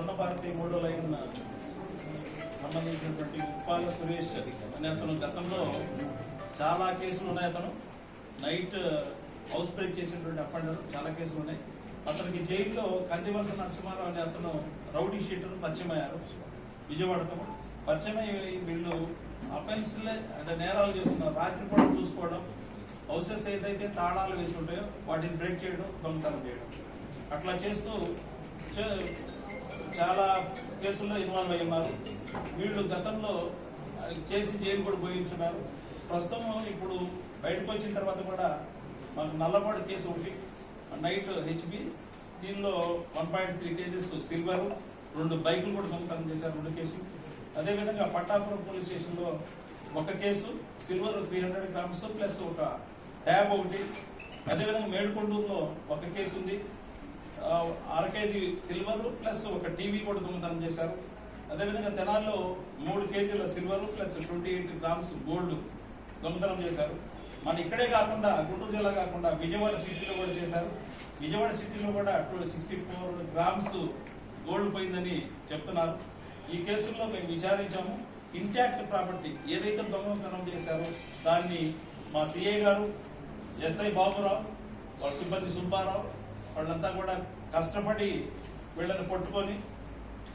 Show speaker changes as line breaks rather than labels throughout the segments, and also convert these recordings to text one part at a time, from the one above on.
స్వర్ణభారతి మూడో లైన్ సంబంధించినటువంటి ఉప్పాల సురేష్ అనే అతను గతంలో చాలా కేసులు ఉన్నాయి అతను. నైట్ హౌస్ బ్రేక్ చేసినటువంటి అఫెండర్ చాలా కేసులు ఉన్నాయి. అతనికి జైల్లో కందివలస నరసింహారావు అనే అతను రౌడీ షీటర్ పరిచయం అయ్యారు విజయవాడతో. పరిచయం అయ్యి వీళ్ళు అఫెన్స్లే అంటే నేరాలు చేస్తున్నారు. రాత్రి పూట చూసుకోవడం హౌసెస్ ఏదైతే తాళాలు వేసి ఉంటాయో వాటిని బ్రేక్ చేయడం దొంగతనం చేయడం. అట్లా చేస్తూ చాలా కేసుల్లో ఇన్వాల్వ్ అయి ఉన్నారు వీళ్ళు గతంలో చేసి జైలు కూడా పోయించున్నారు. ప్రస్తుతం ఇప్పుడు బయటకు వచ్చిన తర్వాత కూడా మాకు నల్లపాడు కేసు ఒకటి నైట్ హెచ్బి దీనిలో one point three KGs silver రెండు బైకులు కూడా సొంతం చేశారు రెండు కేసులు. అదేవిధంగా పట్టాపురం పోలీస్ స్టేషన్లో ఒక case silver three hundred grams plus ఒక ట్యాబ్ ఒకటి. అదేవిధంగా మేడుకొండూరులో ఒక కేసు ఉంది. కేజీ సిల్వర్ ప్లస్ ఒక టీవీ కూడా దొంగతనం చేశారు. అదేవిధంగా తెనాల్లో మూడు కేజీల silver plus twenty eight grams gold దొంగతనం చేశారు. మన ఇక్కడే కాకుండా గుంటూరు జిల్లా కాకుండా విజయవాడ సిటీలో కూడా చేశారు. విజయవాడ సిటీలో కూడా సిక్స్టీ ఫోర్ గ్రామ్స్ గోల్డ్ పోయిందని చెప్తున్నారు. ఈ కేసుల్లో మేము విచారించాము. ఇంటాక్ట్ ప్రాపర్టీ ఏదైతే దొంగతనం చేశారో దాన్ని మా సిఐ గారు ఎస్ఐ బాబురావు వాళ్ళ సిబ్బంది సుబ్బారావు వాళ్ళంతా కూడా కష్టపడి వీళ్ళని పట్టుకొని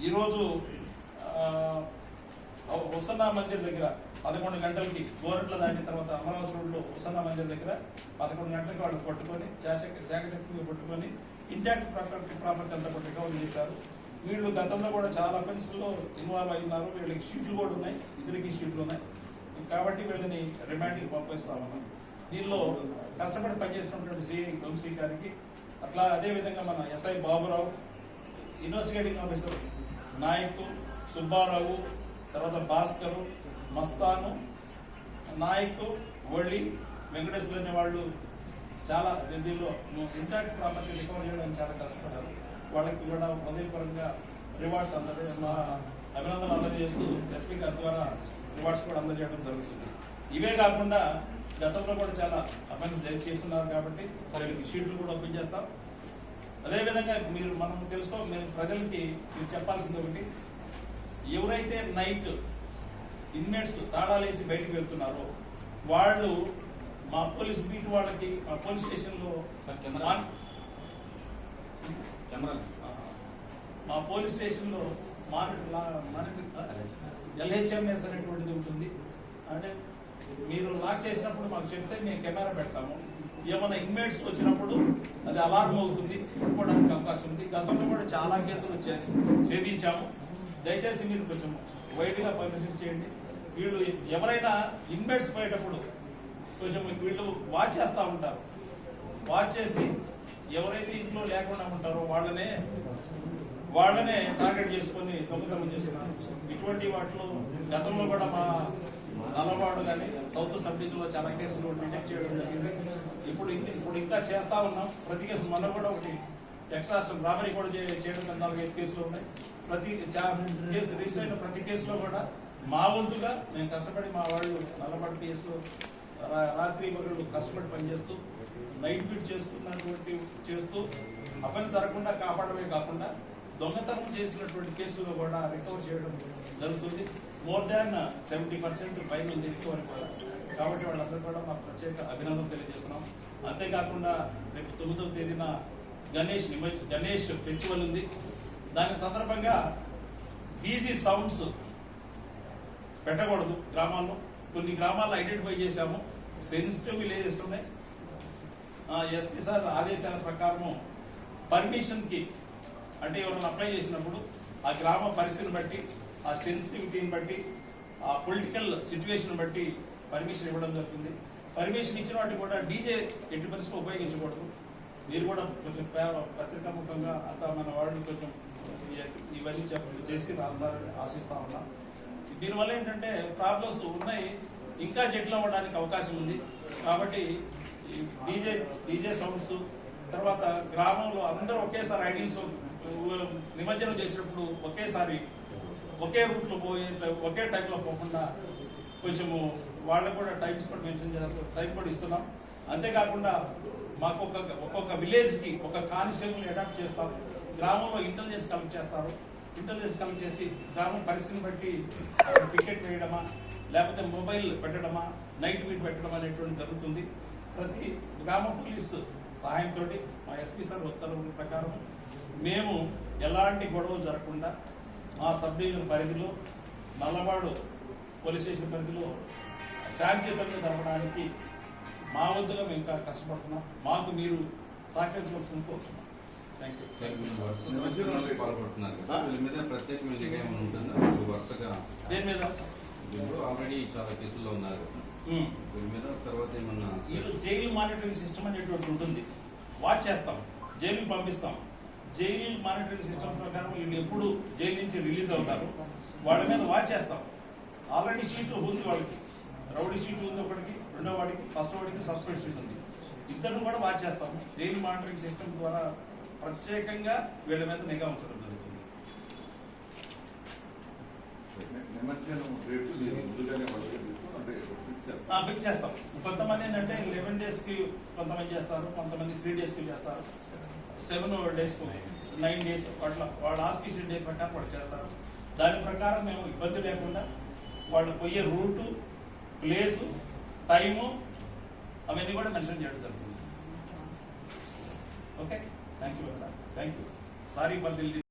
ఈరోజు ఆ, హుసన్నా మందిర్ దగ్గర పదకొండు గంటలకి గోరట్ల దాటిన తర్వాత అమరావతి రోడ్లో హుసన్నా మందిర్ దగ్గర పదకొండు గంటలకి వాళ్ళు పట్టుకొని శాఖశక్తిగా పట్టుకొని ఇంటాక్ట్ ప్రాపర్టీ ప్రాపర్టీ అంతా కూడా రికవరీ చేశారు. వీళ్ళు గతంలో కూడా చాలా లో ఇన్వాల్వ్ అయినారు. వీళ్ళకి షీట్లు కూడా ఉన్నాయి. ఇద్దరికి షీట్లు ఉన్నాయి. కాబట్టి వీళ్ళని రిమాండ్కి పంపిస్తామన్నాం. దీనిలో కష్టపడి పనిచేస్తున్నటువంటి సిఐ వంశీ గారికి అట్లా అదే విధంగా మన SI Baburao investigating officer Nayak Subbarao తర్వాత భాస్కరు మస్తాను నాయక్ వళ్ళి వెంకటేశ్వర అనే వాళ్ళు చాలా దీనిలో ఇంటాక్ట్ ప్రాపర్టీ రికవర్ చేయడానికి చాలా కష్టపడ్డారు. వాళ్ళకి కూడా హృదయపరంగా రివార్డ్స్ అందజే మా అభినందనలు అందజేస్తూ ఎస్పీ గారి ద్వారా రివార్డ్స్ కూడా అందజేయడం జరుగుతుంది. ఇవే కాకుండా గతంలో కూడా చాలా అఫెన్స్ చేస్తున్నారు కాబట్టి వీళ్ళకి షీట్లు కూడా ఓపెన్ చేస్తాం అదేవిధంగా మీరు మనం తెలుసుకో మేము ప్రజలకి మీరు చెప్పాల్సింది ఒకటి. ఎవరైతే నైట్ ఇన్మేట్స్ తాళాలు వేసి బయటికి వెళ్తున్నారో వాళ్ళు మా పోలీస్ బీట్ వాళ్ళకి మా పోలీస్ స్టేషన్లో మా పోలీస్ స్టేషన్లో ఎల్హెచ్ఎంఎస్ అనేటువంటిది ఉంటుంది. అంటే మీరు లాక్ చేసినప్పుడు మాకు చెప్తే మేము కెమెరా పెడతాము. ఏమైనా ఇన్మేట్స్ వచ్చినప్పుడు అది అలారం అవుతుంది చెప్పుకోవడానికి అవకాశం ఉంది. గతంలో కూడా చాలా కేసులు వచ్చాయి. ఛేదించాము. దయచేసి మీరు కొంచెం వైట్గా పర్మిషన్ చేయండి. వీళ్ళు ఎవరైనా ఇన్మేట్స్ పోయేటప్పుడు కొంచెం వీళ్ళు వాచ్ చేస్తూ ఉంటారు. వాచ్ చేసి ఎవరైతే ఇంట్లో లేకుండా ఉంటారో వాళ్ళనే వాళ్ళనే టార్గెట్ చేసుకొని దొంగతనం చేస్తున్నారు. ఇటువంటి వాటిలో గతంలో కూడా మా నల్లబాడు కానీ సౌత్ సబ్ డివిజన్లో చాలా కేసులు డిటెక్ట్ చేయడం జరిగింది. ఇప్పుడు ఇప్పుడు ఇంకా చేస్తా ఉన్నాం. ప్రతి కేసు మొన్న కూడా ఒకటి ఎక్స్ట్రాక్షన్ రాబరీ కూడా చేయడం నాలుగు ఐదు కేసులు ఉన్నాయి. ప్రతి కేసు రిజిస్టర్ అయిన ప్రతి కేసులో కూడా మా వంతుగా మేము కష్టపడి మా వాళ్ళు నల్లబడి కేసులో రాత్రి పగలు కష్టపడి పనిచేస్తూ నైట్ బీట్ చేస్తున్నటువంటి చేస్తూ అఫెన్స్ జరగకుండా కాపాడమే కాకుండా దొంగతనం చేసినటువంటి కేసులు కూడా రికవర్ చేయడం జరుగుతుంది. మోర్ దాన్ సెవెంటీ పర్సెంట్ పైన ఉంది రికవరీ కూడా. కాబట్టి వాళ్ళందరూ కూడా మా ప్రత్యేక అభినందన తెలియజేస్తున్నాం. అంతేకాకుండా రేపు తొమ్మిదవ తేదీన గణేష్ నిమ- గణేష్ ఫెస్టివల్ ఉంది. దాని సందర్భంగా డీజీ సౌండ్స్ పెట్టకూడదు గ్రామాల్లో. కొన్ని గ్రామాల్లో ఐడెంటిఫై చేశాము. సెన్సిటివ్ విలేజెస్ ఉన్నాయి. ఎస్పీ సార్ ఆదేశాల ప్రకారం పర్మిషన్కి అంటే ఎవరైనా అప్లై చేసినప్పుడు ఆ గ్రామ పరిస్థితిని బట్టి ఆ సెన్సిటివిటీని బట్టి ఆ పొలిటికల్ సిచ్యువేషన్ బట్టి పర్మిషన్ ఇవ్వడం జరుగుతుంది. పర్మిషన్ ఇచ్చిన వాటిని కూడా డీజే ఎట్టి పరిస్థితుల్లో ఉపయోగించకూడదు. మీరు కూడా కొంచెం పత్రికాముఖంగా అంత మన వాళ్ళు కొంచెం ఇవన్నీ చెప్ చేసి రాస్తారని ఆశిస్తా ఉన్నాం. దీనివల్ల ఏంటంటే ప్రాబ్లమ్స్ ఉన్నాయి. ఇంకా జట్లు అవ్వడానికి అవకాశం ఉంది. కాబట్టి డీజే డీజే సౌండ్స్ తర్వాత గ్రామంలో అందరూ ఒకేసారి ఐడిల్స్ నిమజ్జనం చేసినప్పుడు ఒకేసారి ఒకే రూట్లో పోయే ఒకే టైంలో పోకుండా కొంచెము వాళ్ళకు కూడా టైమ్స్ కూడా మెన్షన్ చేయాలి టైం కూడా ఇస్తున్నాం. అంతేకాకుండా మాకు ఒక ఒక్కొక్క విలేజ్కి ఒక కానిస్టేబుల్ అడాప్ట్ చేస్తాం. గ్రామంలో ఇంటెలిజెన్స్ కలెక్ట్ చేస్తారు. ఇంటెలిజెన్స్ కలెక్ట్ చేసి గ్రామం పరిస్థితిని బట్టి అక్కడ పికెట్ వేయడమా లేకపోతే మొబైల్ పెట్టడమా నైట్ మీట్ పెట్టడం అనేటువంటి జరుగుతుంది. ప్రతి గ్రామ పోలీసు సహాయంతో మా ఎస్పీ సార్ ఉత్తర్వుల ప్రకారం మేము ఎలాంటి గొడవ జరగకుండా మా సబ్ డివిజన్ పరిధిలో నల్లవాడు పోలీస్ స్టేషన్ పరిధిలో శాంతియుతంగా జరగడానికి మా వంతుగా మేము ఇంకా కష్టపడుతున్నాం. మాకు మీరు సహకరించవలసింది కోరుతున్నాం. థ్యాంక్ యూ
వీళ్ళ మీద ప్రత్యేకమైన
దేని మీద
ఆల్రెడీ చాలా కేసుల్లో ఉన్నారు. మీద తర్వాత ఏమన్నా
వీళ్ళు జైలు మానిటరింగ్ సిస్టమ్ అనేటువంటి ఉంటుంది. వాచ్ చేస్తాం. జైలుకి పంపిస్తాం. జైలు మానిటరింగ్ సిస్టమ్ ప్రకారం వీళ్ళు ఎప్పుడు జైలు నుంచి రిలీజ్ అవుతారు. వాళ్ళ మీద వాచ్ చేస్తాం. ఆల్రెడీ షీట్ ఉంది వాళ్ళకి. రౌడీ షీట్ ఉంది ఒకటికి రెండో వాడికి ఫస్ట్ వాడికి సస్పెండ్ షీట్ ఉంది ఇద్దరు కూడా వాచ్ చేస్తాము జైలు మానిటరింగ్ సిస్టమ్ ద్వారా ప్రత్యేకంగా వీళ్ళ మీద నిఘా ఉంచడం జరుగుతుంది.
నిమజ్జనం రేటు ముందుగానే ఫిక్స్
చేస్తాం. కొంతమంది ఏంటంటే లెవెన్ డేస్కి కొంతమంది చేస్తారు కొంతమంది త్రీ డేస్కి చేస్తారు. సెవెన్ డేస్కు నైన్ డేస్ అట్లా వాళ్ళ ఆస్పిషియల్ డే ప్రకారం వాళ్ళు చేస్తారు. దాని ప్రకారం మేము ఇబ్బంది లేకుండా వాళ్ళు పోయే రూటు ప్లేసు టైము అవన్నీ కూడా మెన్షన్ చేయడం జరుగుతుంది. Okay thank you thank you sorry for the